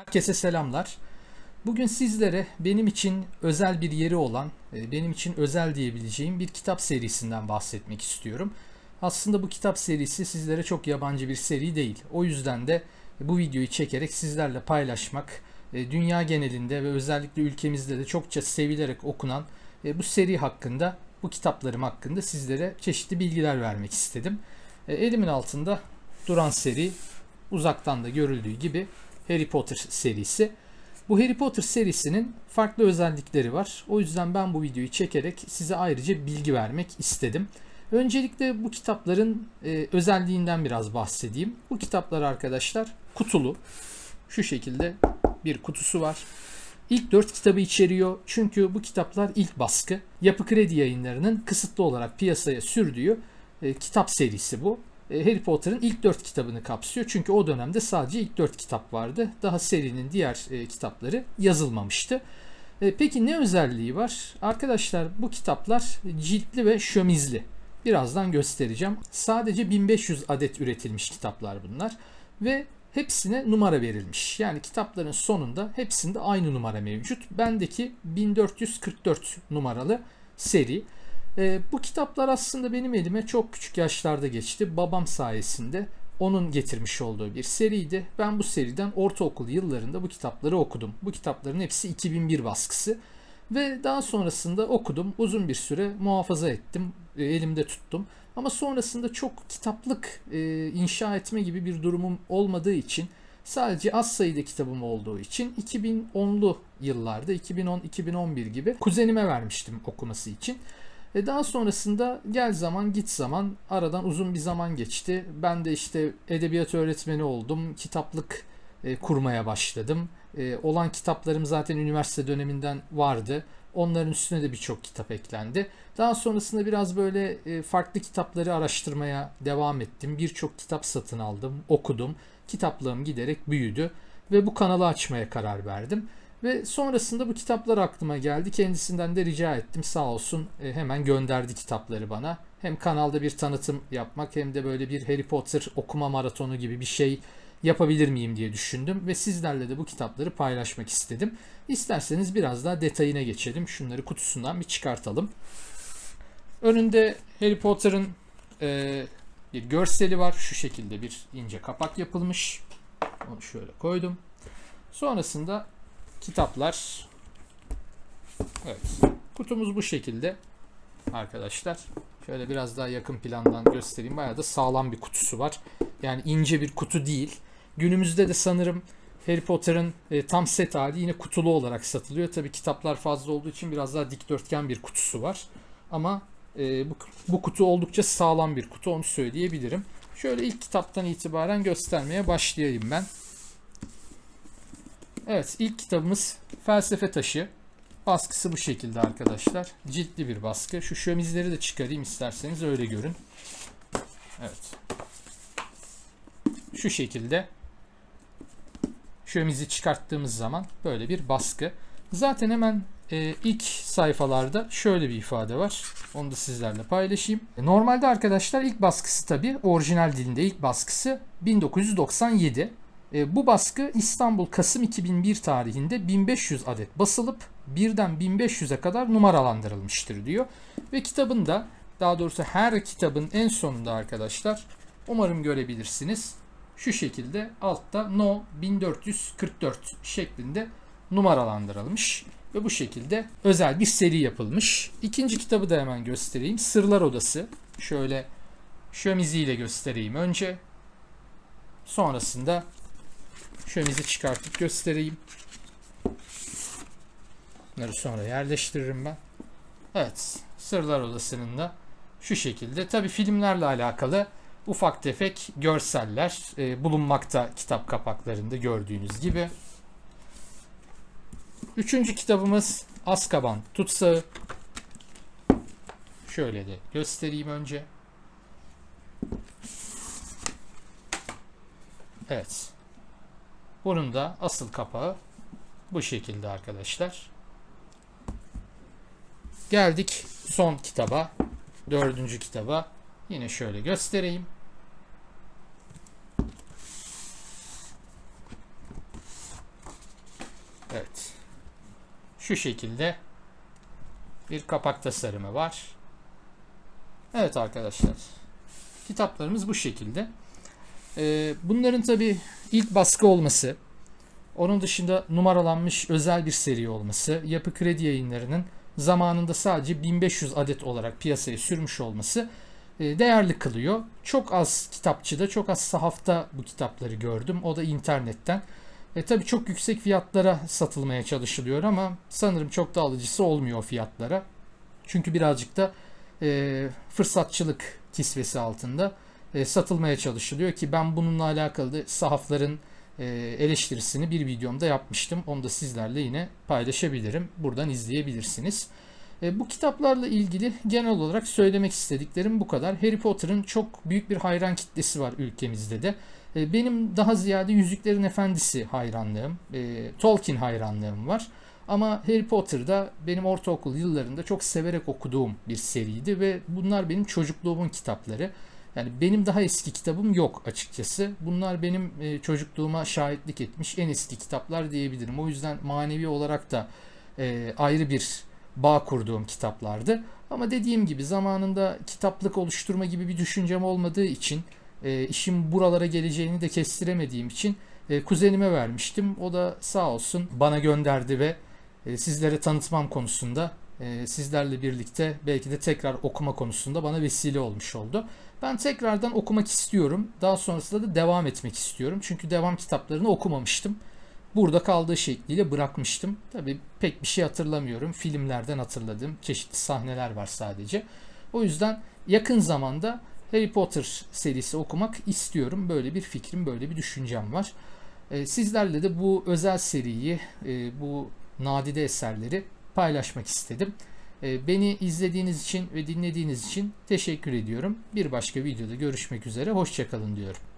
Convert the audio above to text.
Herkese selamlar. Bugün sizlere benim için özel bir yeri olan, e, benim için özel diyebileceğim bir kitap serisinden bahsetmek istiyorum. Aslında bu kitap serisi sizlere çok yabancı bir seri değil. O yüzden de bu videoyu çekerek sizlerle paylaşmak, e, dünya genelinde ve özellikle ülkemizde de çokça sevilerek okunan e, bu seri hakkında, bu kitaplarım hakkında sizlere çeşitli bilgiler vermek istedim. Elimin altında duran seri uzaktan da görüldüğü gibi Harry Potter serisi. Bu Harry Potter serisinin farklı özellikleri var. O yüzden ben bu videoyu çekerek size ayrıca bilgi vermek istedim. Öncelikle bu kitapların e, özelliğinden biraz bahsedeyim. Bu kitaplar arkadaşlar kutulu. Şu şekilde bir kutusu var. İlk 4 kitabı içeriyor. Çünkü bu kitaplar ilk baskı. Yapı Kredi yayınlarının kısıtlı olarak piyasaya sürdüğü e, kitap serisi bu. E, Harry Potter'ın ilk 4 kitabını kapsıyor. Çünkü o dönemde sadece ilk 4 kitap vardı. Daha serinin diğer e, kitapları yazılmamıştı. E, Peki ne özelliği var? Arkadaşlar bu kitaplar ciltli ve şömizli. Birazdan göstereceğim. Sadece 1500 adet üretilmiş kitaplar bunlar. Ve hepsine numara verilmiş. Yani kitapların sonunda hepsinde aynı numara mevcut. Bendeki 1444 numaralı seri. E, bu kitaplar aslında benim elime çok küçük yaşlarda geçti. Babam sayesinde onun getirmiş olduğu bir seriydi. Ben bu seriden ortaokul yıllarında bu kitapları okudum. Bu kitapların hepsi 2001 baskısı. Ve daha sonrasında okudum. Uzun bir süre muhafaza ettim. e, Elimde tuttum. Ama sonrasında çok kitaplık e, inşa etme gibi bir durumum olmadığı için sadece az sayıda kitabım olduğu için 2010'lu yıllarda 2010-2011 gibi kuzenime vermiştim okuması için. E daha sonrasında gel zaman git zaman aradan uzun bir zaman geçti. Ben de işte edebiyat öğretmeni oldum. Kitaplık e, kurmaya başladım. E, olan kitaplarım zaten üniversite döneminden vardı. Onların üstüne de birçok kitap eklendi. Daha sonrasında biraz böyle e, farklı kitapları araştırmaya devam ettim. Birçok kitap satın aldım, okudum. Kitaplığım giderek büyüdü ve bu kanalı açmaya karar verdim. Ve sonrasında bu kitaplar aklıma geldi. Kendisinden de rica ettim. Sağ olsun e, hemen gönderdi kitapları bana. Hem kanalda bir tanıtım yapmak hem de böyle bir Harry Potter okuma maratonu gibi bir şey yapabilir miyim diye düşündüm ve sizlerle de bu kitapları paylaşmak istedim. İsterseniz biraz daha detayına geçelim. Şunları kutusundan bir çıkartalım. Önünde Harry Potter'ın e, bir görseli var. Şu şekilde bir ince kapak yapılmış. Onu şöyle koydum. Sonrasında kitaplar. Evet. Kutumuz bu şekilde arkadaşlar. Şöyle biraz daha yakın plandan göstereyim. Bayağı da sağlam bir kutusu var. Yani ince bir kutu değil. Günümüzde de sanırım Harry Potter'ın e, tam set hali yine kutulu olarak satılıyor. Tabi kitaplar fazla olduğu için biraz daha dikdörtgen bir kutusu var. Ama e, bu, bu kutu oldukça sağlam bir kutu onu söyleyebilirim. Şöyle ilk kitaptan itibaren göstermeye başlayayım ben. Evet ilk kitabımız Felsefe Taşı. Baskısı bu şekilde arkadaşlar. Ciltli bir baskı. Şu şömizleri de çıkarayım isterseniz öyle görün. Evet. Şu şekilde şömizi çıkarttığımız zaman böyle bir baskı. Zaten hemen e, ilk sayfalarda şöyle bir ifade var. Onu da sizlerle paylaşayım. E, Normalde arkadaşlar ilk baskısı tabi orijinal dilinde ilk baskısı 1997. E, bu baskı İstanbul Kasım 2001 tarihinde 1500 adet basılıp birden 1500'e kadar numaralandırılmıştır diyor. Ve kitabın da daha doğrusu her kitabın en sonunda arkadaşlar umarım görebilirsiniz. Şu şekilde altta No 1444 şeklinde numaralandırılmış ve bu şekilde özel bir seri yapılmış. İkinci kitabı da hemen göstereyim. Sırlar Odası. Şöyle şömiziyle göstereyim önce. Sonrasında şömizi çıkartıp göstereyim. Bunları sonra yerleştiririm ben. Evet. Sırlar Odası'nın da şu şekilde. Tabi filmlerle alakalı ufak tefek görseller e, bulunmakta kitap kapaklarında gördüğünüz gibi. Üçüncü kitabımız Azkaban Tutsağı. Şöyle de göstereyim önce. Evet. Bunun da asıl kapağı bu şekilde arkadaşlar. Geldik son kitaba. Dördüncü kitaba. Yine şöyle göstereyim. şu şekilde bir kapak tasarımı var. Evet arkadaşlar. Kitaplarımız bu şekilde. Ee, bunların tabi ilk baskı olması, onun dışında numaralanmış özel bir seri olması, Yapı Kredi Yayınları'nın zamanında sadece 1500 adet olarak piyasaya sürmüş olması e, değerli kılıyor. Çok az kitapçıda, çok az sahafta bu kitapları gördüm. O da internetten. E tabi çok yüksek fiyatlara satılmaya çalışılıyor ama sanırım çok da alıcısı olmuyor o fiyatlara. Çünkü birazcık da e, fırsatçılık kisvesi altında e, satılmaya çalışılıyor ki ben bununla alakalı da sahafların e, eleştirisini bir videomda yapmıştım. Onu da sizlerle yine paylaşabilirim. Buradan izleyebilirsiniz. E, bu kitaplarla ilgili genel olarak söylemek istediklerim bu kadar. Harry Potter'ın çok büyük bir hayran kitlesi var ülkemizde de. E, benim daha ziyade Yüzüklerin Efendisi hayranlığım, e, Tolkien hayranlığım var. Ama Harry Potter'da benim ortaokul yıllarında çok severek okuduğum bir seriydi ve bunlar benim çocukluğumun kitapları. Yani benim daha eski kitabım yok açıkçası. Bunlar benim e, çocukluğuma şahitlik etmiş en eski kitaplar diyebilirim. O yüzden manevi olarak da e, ayrı bir bağ kurduğum kitaplardı. Ama dediğim gibi zamanında kitaplık oluşturma gibi bir düşüncem olmadığı için e, işin buralara geleceğini de kestiremediğim için kuzenime vermiştim. O da sağ olsun bana gönderdi ve sizlere tanıtmam konusunda e, sizlerle birlikte belki de tekrar okuma konusunda bana vesile olmuş oldu. Ben tekrardan okumak istiyorum. Daha sonrasında da devam etmek istiyorum. Çünkü devam kitaplarını okumamıştım. Burada kaldığı şekliyle bırakmıştım. Tabii pek bir şey hatırlamıyorum. Filmlerden hatırladığım çeşitli sahneler var sadece. O yüzden yakın zamanda Harry Potter serisi okumak istiyorum. Böyle bir fikrim, böyle bir düşüncem var. Ee, sizlerle de bu özel seriyi, e, bu nadide eserleri paylaşmak istedim. Ee, beni izlediğiniz için ve dinlediğiniz için teşekkür ediyorum. Bir başka videoda görüşmek üzere. Hoşçakalın diyorum.